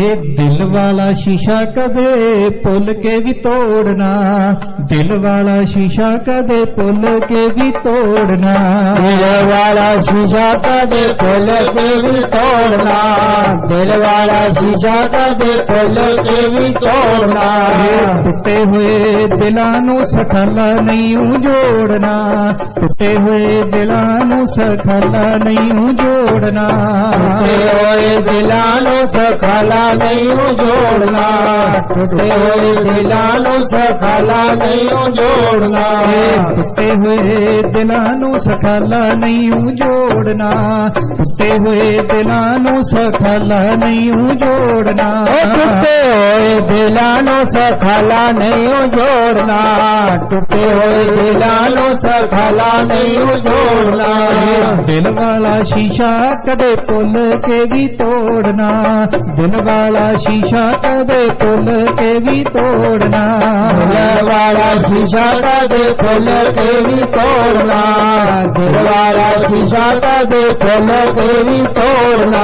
ए दिल वाला शीशा कदे पुल के भी तोड़ना। दिल वाला शीशा कदे पुल के भी तोड़ना। दिल वाला शीशा कदे पुल के भी तोड़ना। दिल वाला शीशा कदे पुल के भी तोड़ना। टूटे हुए दिलानू सखला नहीं जोड़ना। टूटे हुए दिलानू सखला नहीं जोड़ना। टूटे दिलानू सखला ਨਹੀਂ ਜੋੜਨਾ। ਤੇ ਹੋਏ ਦਿਲਾਂ ਨੂੰ ਸਖਾਲਾ ਨਹੀਂ ਜੋੜਨਾ। ਤੇ ਹੋਏ ਦਿਲਾਂ ਨੂੰ ਸਖਾਲਾ ਨਹੀਂ ਜੋੜਨਾ। ਤੇ ਹੋਏ ਦਿਲਾਂ ਨੂੰ ਸਖਾਲਾ ਨਹੀਂ ਜੋੜਨਾ। ਟੁੱਟੇ ਹੋਏ ਦਿਲਾਂ ਨੂੰ ਸਖਾਲਾ ਨਹੀਂ ਜੋੜਨਾ। ਟੁੱਟੇ ਹੋਏ ਦਿਲਾਂ ਨੂੰ ਸਖਾਲਾ ਨਹੀਂ ਜੋੜਨਾ। ਦਿਲ ਵਾਲਾ ਸ਼ੀਸ਼ਾ ਕਦੇ ਪੁੱਲ ਕੇ ਵੀ ਤੋੜਨਾ। ਦਿਲ ਵਾਲਾ ਸ਼ੀਸ਼ਾ ਕਦੇ ਫੁੱਲ ਕੇ ਵੀ ਤੋੜਨਾ। ਦਿਲ ਵਾਲਾ ਸ਼ੀਸ਼ਾ ਕਦੇ ਫੁੱਲ ਕੇ ਵੀ ਤੋੜਨਾ। ਦਿਲ ਵਾਲਾ ਸ਼ੀਸ਼ਾ ਕਦੇ ਫੁੱਲ ਕੇ ਵੀ ਤੋੜਨਾ।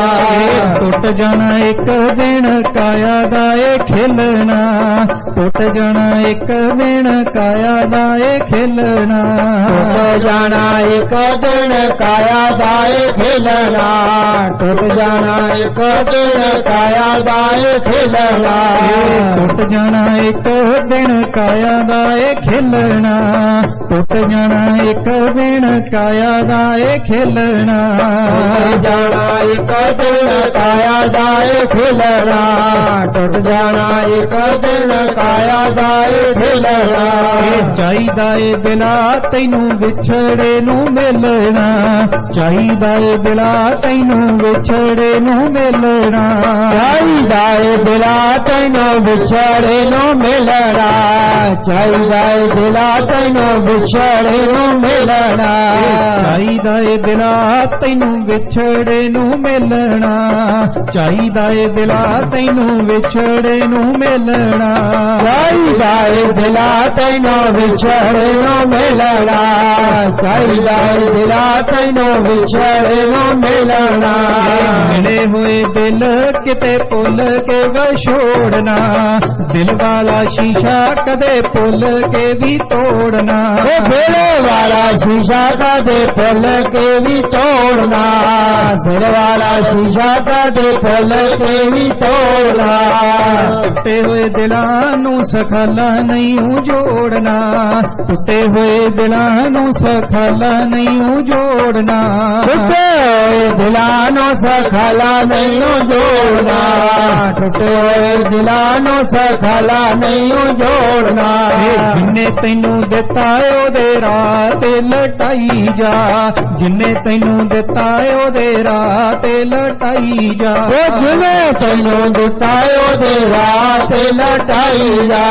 ਟੁੱਟ ਜਾਣਾ ਇੱਕ ਦਿਨ ਕਾਇਆ ਦਾ ਇਹ ਖਿਲਣਾ। ਟੁੱਟ ਜਾਣਾ ਇੱਕ ਦਿਨ ਕਾਇਆ ਜਾਏ ਖੇਲਣਾ। ਟੁੱਟ ਜਾਣਾ ਇੱਕ ਦਿਨ ਕਾਇਆ ਜਾਏ ਖੇਲਣਾ। ਟੁੱਟ ਜਾਣਾ ਇੱਕ ਦਿਨ ਕਾਇਆ ਜਾਏ ਖੇਲਣਾ। ਟੁੱਟ ਜਾਣਾ ਇੱਕ ਦਿਨ ਕਾਇਆ ਜਾਏ ਖੇਲਣਾ। ਟੁੱਟ ਜਾਣਾ ਇੱਕ ਦਿਨ ਕਾਇਆ ਜਾਏ ਖੇਲਣਾ। ਟੁੱਟ ਜਾਣਾ ਇੱਕ ਦਿਨ ਕਾਇਆ ਜਾਏ ਖੇਲਣਾ। ਟੁੱਟ ਜਾਣਾ ਇੱਕ ਦਿਨ ਆਇਆ ਦਾਏ ਮਿਲਣਾ ਚਾਹੀਦਾ ਏ ਬਿਨਾ ਤੈਨੂੰ ਵਿਛੜੇ ਨੂੰ ਮਿਲਣਾ। ਚਾਹੀਦਾ ਏ ਬਿਨਾ ਤੈਨੂੰ ਵਿਛੜੇ ਨੂੰ ਮਿਲਣਾ। ਚਾਹੀਦਾ ਏ ਬਿਨਾ ਤੈਨੂੰ ਵਿਛੜੇ ਨੂੰ ਮਿਲਣਾ। ਚਾਹੀਦਾ ਏ ਬਿਨਾ ਤੈਨੂੰ ਵਿਛੜੇ ਨੂੰ ਮਿਲਣਾ। ਚਾਹੀਦਾ ਏ ਬਿਨਾ ਤੈਨੂੰ ਵਿਛੜੇ ਨੂੰ ਮਿਲਣਾ। ਚਾਹੀਦਾ ਏ ਬਿਨਾ ਤੈਨੂੰ ਵਿਛੜੇ ਨੂੰ ਮਿਲਣਾ। सही गाय दिला तैनो बिछड़नो मिलना। सही गाय दिला तैनो बिछड़नो मिलना। मिले हुए दिल किते पुल के ग छोड़ना। दिल वाला शीशा कदे पुल के भी तोड़ना। दिल वाला शीशा कदे भुल के भी तोड़ना। दिल वाला शीशा कदे भुल के भी तोड़ना। हुए दिलान ਨੂੰ ਸਖਾਲਾ ਨਹੀਂ ਜੋੜਨਾ। ਟੁੱਟੇ ਹੋਏ ਦਿਲਾਂ ਨੂੰ ਸਖਾਲਾ ਨਹੀਂ ਜੋੜਨਾ। ਟੁੱਟੇ ਹੋਏ ਦਿਲਾਂ ਨੂੰ ਸਖਾਲਾ ਨਹੀਂ ਜੋੜਨਾ। ਟੁੱਟੇ ਹੋਏ ਦਿਲਾਂ ਨੂੰ ਸਖਾਲਾ ਨਹੀਂ ਜੋੜਨਾ। ਜਿੰਨੇ ਤੈਨੂੰ ਦਿੱਤਾ ਉਹਦੇ ਰਾਹ ਤੇ ਲਟਾਈ ਜਾ। ਜਿੰਨੇ ਤੈਨੂੰ ਦਿੱਤਾ ਉਹਦੇ ਰਾਹ ਤੇ ਲਟਾਈ ਜਾ। ਜਿਵੇਂ ਤੈਨੂੰ ਦਿੱਤਾ ਉਹਦੇ ਰਾਹ ਤੇ ਲਟਾਈ जा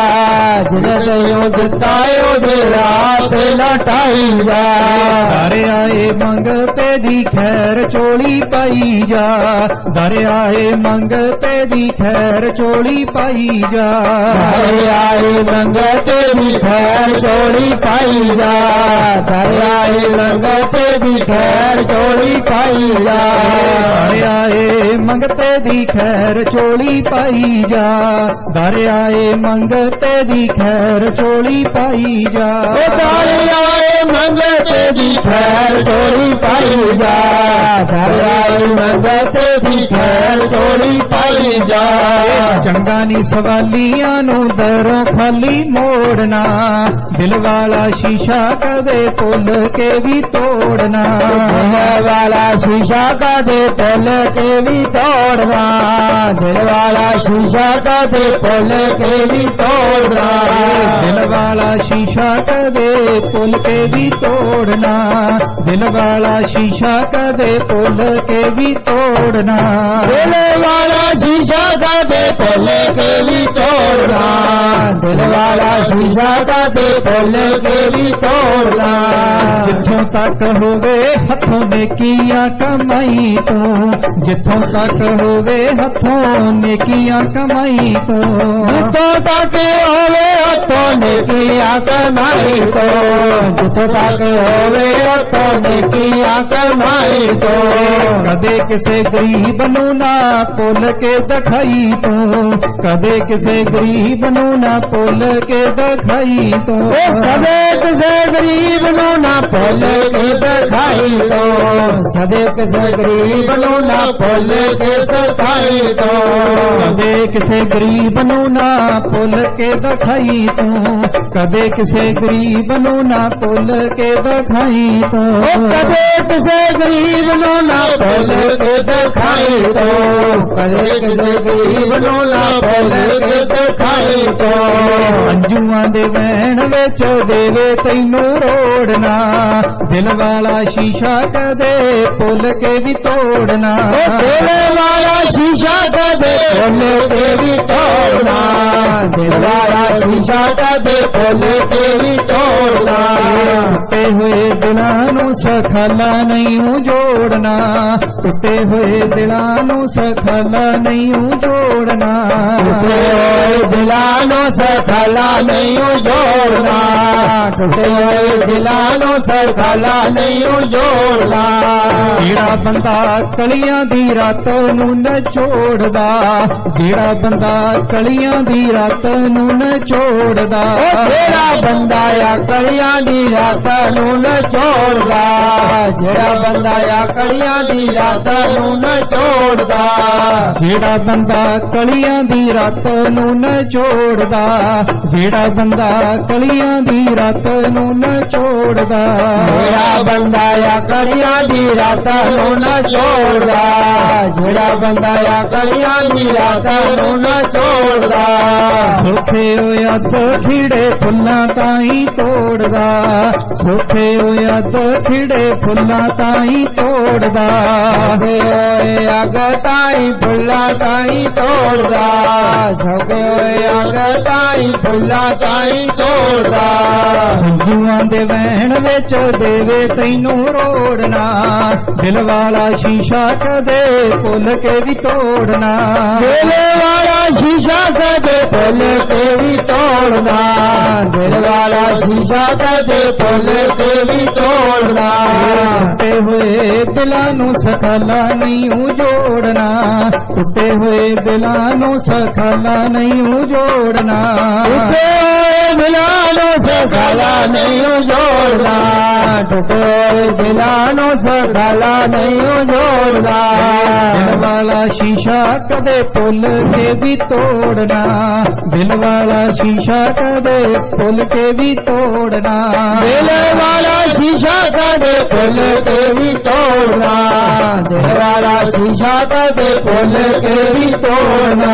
रात लटाई दर आए मंगते खैर चोली पाई जा दरियाए आए मंगते खैर चोली पाई जा दर आए मंगते खैर चोली पाई जा दर आए मंगते दी खैर चोली पाई जा दर आए मंगते खैर चोली पाई जा दरियाए ਚੋਲੀ ਪਾਈ ਜਾ ਦਰ ਆਏ ਮੰਗ ਤੇਰੀ ਖੈਰ ਚੋਲੀ ਪਾਈ ਜਾ ਉਹ ਤਾਰੇ ਆਏ ਮੰਗਤੇ ਦੀ ਖੈਰ ਚੋੜੀ ਪਾਈ ਜਾ ਹਰੇ ਆਏ ਮੰਗਤੇ ਦੀ ਖੈਰ ਚੋੜੀ ਪਾਈ ਜਾ ਚੰਗਾ ਨਹੀਂ ਸਵਾਲੀਆਂ ਨੂੰ ਦਰੋਂ ਖਾਲੀ ਮੋੜਨਾ ਦਿਲ ਵਾਲਾ ਸ਼ੀਸ਼ਾ ਕਦੇ ਭੁੱਲ ਕੇ ਵੀ ਤੋੜਨਾ ਦਿਲ ਵਾਲਾ ਸ਼ੀਸ਼ਾ ਕਦੇ ਪੁੱਲ ਕੇ ਵੀ ਤੋੜਨਾ ਦਿਲ ਵਾਲਾ ਸ਼ੀਸ਼ਾ ਕਦੇ ਪੁੱਲ ਕੇ ਵੀ ਤੋੜਨਾ ਦਿਲ ਵਾਲਾ ਸ਼ੀਸ਼ਾ ਕਦੇ ਭੁੱਲ ਕੇ ਵੀ ਤੋੜਨਾ। ਦਿਲ ਵਾਲਾ ਸ਼ੀਸ਼ਾ ਕਦੇ ਭੁੱਲ ਕੇ ਵੀ ਤੋੜਨਾ। ਦਿਲ ਵਾਲਾ ਸ਼ੀਸ਼ਾ ਕਦੇ ਪੁੱਲ ਕੇ ਵੀ ਤੋੜਨਾ। ਦਿਲ ਵਾਲਾ ਸ਼ੀਸ਼ਾ ਕਦੇ ਫੁੱਲ ਕੇ ਵੀ ਤੋੜਨਾ ਜਿੱਥੋਂ ਤੱਕ ਹੋਵੇ ਹੱਥੋਂ ਨੇਕੀਆਂ ਕਮਾਈ ਤੋਂ ਜਿੱਥੋਂ ਤੱਕ ਹੋਵੇ ਹੱਥੋਂ ਨੇਕੀਆਂ ਕਮਾਈ ਤੋਂ ਜਿੱਥੋਂ ਤੱਕ ਹੋਵੇ तो ने किया कमाई को। जिसका होवे तो निकिया कमाई तो कदे किसे गरीब बनू ना पोल के दखाई तो? कदे किसे गरीब बनू ना पोल के दखाई तो? सदे किसे गरीब बनू ना पोल के दखाई तो? सदे किसे गरीब बनू ना पोल के दखाई तो? कदे किसे गरीब बनू ना पोल के दखाई तो कदे किसे गरीब नु ना भुल के दिखाई तो। कदे किसे गरीब नु ना भुल के दिखाई तो कदे किसे गरीब नु ना भुल के दिखाई तो। ਤੋਂ ਅੰਜੂਆਂ ਦੇ ਵਹਿਣ ਵਿੱਚ ਦੇਵੇ ਤੈਨੂੰ ਰੋੜਨਾ ਦਿਲ ਵਾਲਾ ਸ਼ੀਸ਼ਾ ਕਦੇ ਭੁੱਲ ਕੇ ਵੀ ਤੋੜਨਾ ਉਹ ਤੇਰੇ ਵਾਲਾ ਸ਼ੀਸ਼ਾ ਕਦੇ ਖੋਲ ਕੇ ਵੀ ਤੋੜਨਾ ਦਿਲ ਵਾਲਾ ਸ਼ੀਸ਼ਾ ਕਦੇ ਖੋਲ ਕੇ ਵੀ ਤੋੜਨਾ ਟੁੱਟੇ ਹੋਏ सखला नहीं जोड़ना। टूटे हुए दिलानू सखला नहीं जोड़ना। टूटे हुए नहीं जोड़ना। टूटे हुए दिलानो सखला नहीं जोड़ना। जीड़ा बंदा कलिया दी रातों न छोड़दा। जीड़ा बंदा कलिया दी रात नू न छोड़दा जेड़ा बंदा या कलिया दी रात न छोड़दा। जेड़ा बंदा या कलिया दी रात नू न छोड़दा जेड़ा बंदा कलिया दी रात नू न छोड़दा जेड़ा बंदा कलिया दी रात नू न छोड़दा जेड़ा बंदा या कलिया दी रात नू न छोड़दा जेड़ा बंदा या कलिया दी रात नू न छोड़दा सुखे होया तो खिड़े फुल्ला ताई तोड़दा सुखे होया तो खिड़े फुला ताई तोड़दा अग ताई फुला ताई तोड़दा। सग अग ताई फुला ताई तोड़दा। दे बहन विच देवे तैनू रोड़ना। दिल वाला शीशा कदे पुल के भी तोड़ना। दिल वाला शीशा कदे पुल के भी तोड़ना। ਮੁਸਾਫਾ ਦੇ ਪੁੱਲ ਤੇ ਵੀ ਤੋੜਨਾ। ਉੱਤੇ ਹੋਏ ਦਿਲਾਂ ਨੂੰ ਸਖਾਲਾ ਨਹੀਂ ਜੋੜਨਾ। ਉੱਤੇ ਹੋਏ ਦਿਲਾਂ ਨੂੰ ਸਖਾਲਾ ਨਹੀਂ ਜੋੜਨਾ। ਉੱਤੇ ਹੋਏ ਦਿਲਾਂ સખાલા નહીં જોડતા ટકોર દિલાનો સખાલા નહીં જોડતા વાલા શીશા કદે પુલ કે ਵੀ ਤੋੜਨਾ ਦਿਲ ਵਾਲਾ ਸ਼ੀਸ਼ਾ ਕਦੇ ਫੁੱਲ ਕੇ ਵੀ ਤੋੜਨਾ ਦਿਲ ਵਾਲਾ ਸ਼ੀਸ਼ਾ ਕਦੇ ਫੁੱਲ ਕੇ ਵੀ ਤੋੜਨਾ ਦਿਲ ਵਾਲਾ ਸ਼ੀਸ਼ਾ ਕਦੇ ਫੁੱਲ ਕੇ ਵੀ ਤੋੜਨਾ